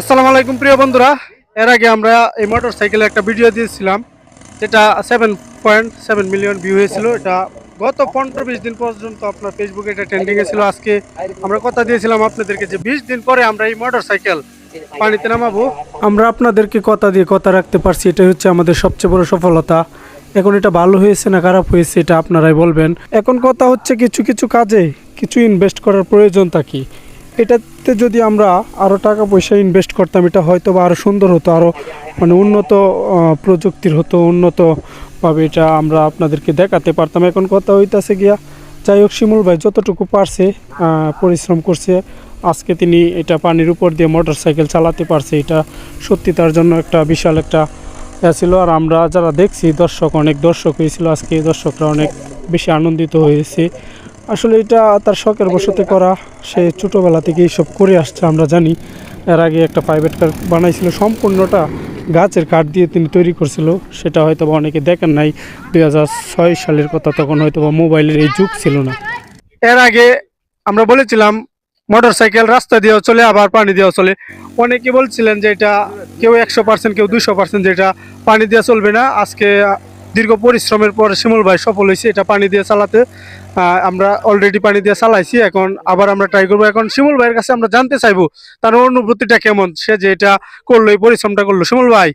আসসালামু আলাইকুম, প্রিয় বন্ধুরা। এর আগে আমরা এই মোটর সাইকেলের একটা ভিডিও দিয়েছিলাম, যেটা seven point seven million view হয়েছিল। এটা গত পনেরো বিশ দিন পর্যন্ত আপনার ফেসবুকে এটা ট্রেন্ডিংয়ে ছিল। আজকে আমরা কথা দিয়েছিলাম আপনাদেরকে যে বিশ দিন পরে আমরা এই মোটর সাইকেল পানিতে নামাবো। আমরা আপনাদেরকে কথা দিয়ে কথা রাখতে পারছি এটা হচ্ছে আমাদের সবচেয়ে বড় সফলতা। এখন এটা ভালো হয়েছে না খারাপ হয়েছে, এটা আপনারাই বলবেন। এখন কথা হচ্ছে কিছু কিছু কাজে, কিছু ইনভেস্ট করার প্রয়োজন থাকি এটাতে যদি আমরা আরও টাকা পয়সা ইনভেস্ট করতাম, এটা হয়তো বা আরও সুন্দর হতো আরও মানে উন্নত প্রযুক্তির হতো উন্নতভাবে এটা আমরা আপনাদেরকে দেখাতে পারতাম। এখন কথা হইতাছে গিয়া, যাই হোক, শিমুল ভাই যতটুকু পারছে পরিশ্রম করছে, আজকে তিনি এটা পানির উপর দিয়ে মোটর সাইকেল চালাতে পারছে, এটা সত্যি তার জন্য একটা বিশাল একটা ছিল। আর আমরা যারা দেখছি, দর্শক, অনেক দর্শক হয়েছিল আজকে, দর্শকরা অনেক বেশি আনন্দিত হয়েছে। আসলে এটা তার শখের বসতে করা। সে ছোটোবেলা থেকে এইসব করে আসছে, আমরা জানি। এর আগে একটা প্রাইভেট কার বানাইছিল, সম্পূর্ণটা গাছের কাঠ দিয়ে তিনি তৈরি করছিল। সেটা হয়তো বা অনেকে দেখেন নাই, দুই সালের কথা, তখন হয়তো বা মোবাইলের এই যুগ ছিল না। এর আগে আমরা বলেছিলাম মোটর সাইকেল রাস্তা দিয়েও চলে, আবার পানি দিয়েও চলে। অনেকে বলছিলেন যে এটা কেউ একশো পার্সেন্ট কেউ দুশো পার্সেন্ট যেটা পানি দিয়ে চলবে না। আজকে দীর্ঘ পরিশ্রমের পর শিমুল ভাই সফল হয়েছে এটা পানি দিয়ে চালাতে। আমরা অলরেডি পানি দিয়ে চালাইছি এখন আবার আমরা ট্রাই করব। এখন শিমুল ভাইয়ের কাছে আমরা জানতে চাইব তার অনুভূতিটা কেমন? সে যে এটা করল এই পরিশ্রমটা করল। শিমুল ভাই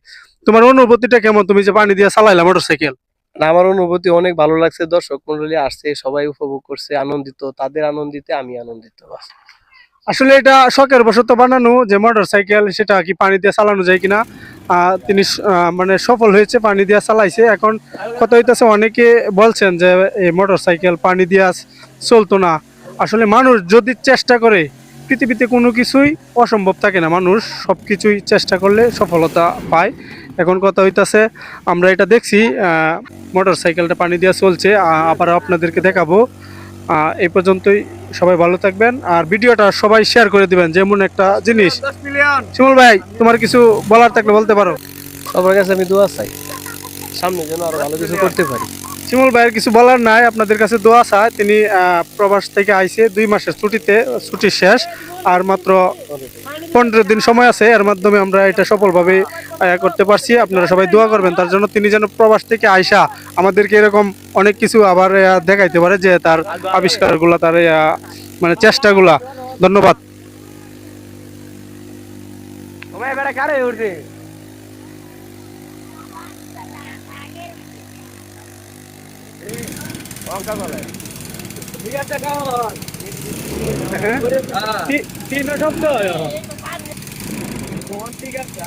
তোমার অনুভূতিটা কেমন? তুমি যে পানি দিয়ে চালাইলা মোটর সাইকেল না আমার অনুভূতি অনেক ভালো লাগছে। দর্শক মন্ডলী আসছে সবাই উপভোগ করছে আনন্দিত। তাদের আনন্দিতে আমি আনন্দিত আসলে এটা শখের বশত বানানো যে মোটর সাইকেল সেটা কি পানি দিয়ে চালানো যায় কিনা? তিনি মানে সফল হয়েছে, পানি দিয়ে চালাইছে। এখন কথা হইতেছে, অনেকে বলছেন যে এই মোটর সাইকেল পানি দিয়া চলতো না। আসলে মানুষ যদি চেষ্টা করে, পৃথিবীতে কোনো কিছুই অসম্ভব থাকে না। মানুষ সব কিছুই চেষ্টা করলে সফলতা পায়। এখন কথা হইতাছে, আমরা এটা দেখছি মোটর সাইকেলটা পানি দিয়ে চলছে। আবার আপনাদেরকে দেখাবো। এই পর্যন্তই। সবাই ভালো থাকবেন আর ভিডিওটা সবাই শেয়ার করে দিবেন যেমন একটা জিনিস। শিমুল ভাই তোমার কিছু বলার থাকলে বলতে পারো। সবার কাছে আমি দোয়া চাই। সামনে যেন আরও ভালো কিছু করতে পারি। শিমুল ভাইয়ের কিছু বলার নাই, আপনাদের কাছে দোয়া চায় তিনি প্রবাস থেকে আইসে দুই মাসের ছুটিতে, ছুটি শেষ, আর মাত্র পনেরো দিন সময় আছে। এর মাধ্যমে আমরা এটা সফলভাবে করতে পারছি। আপনারা সবাই দোয়া করবেন। তার জন্য তিনি যেন প্রবাস থেকে আইসা, আমাদেরকে এরকম অনেক কিছু আবার দেখাইতে পারে যে তার আবিষ্কারগুলা, তার মানে চেষ্টাগুলা। ধন্যবাদ। তিনটা শব্দ ঠিক আছে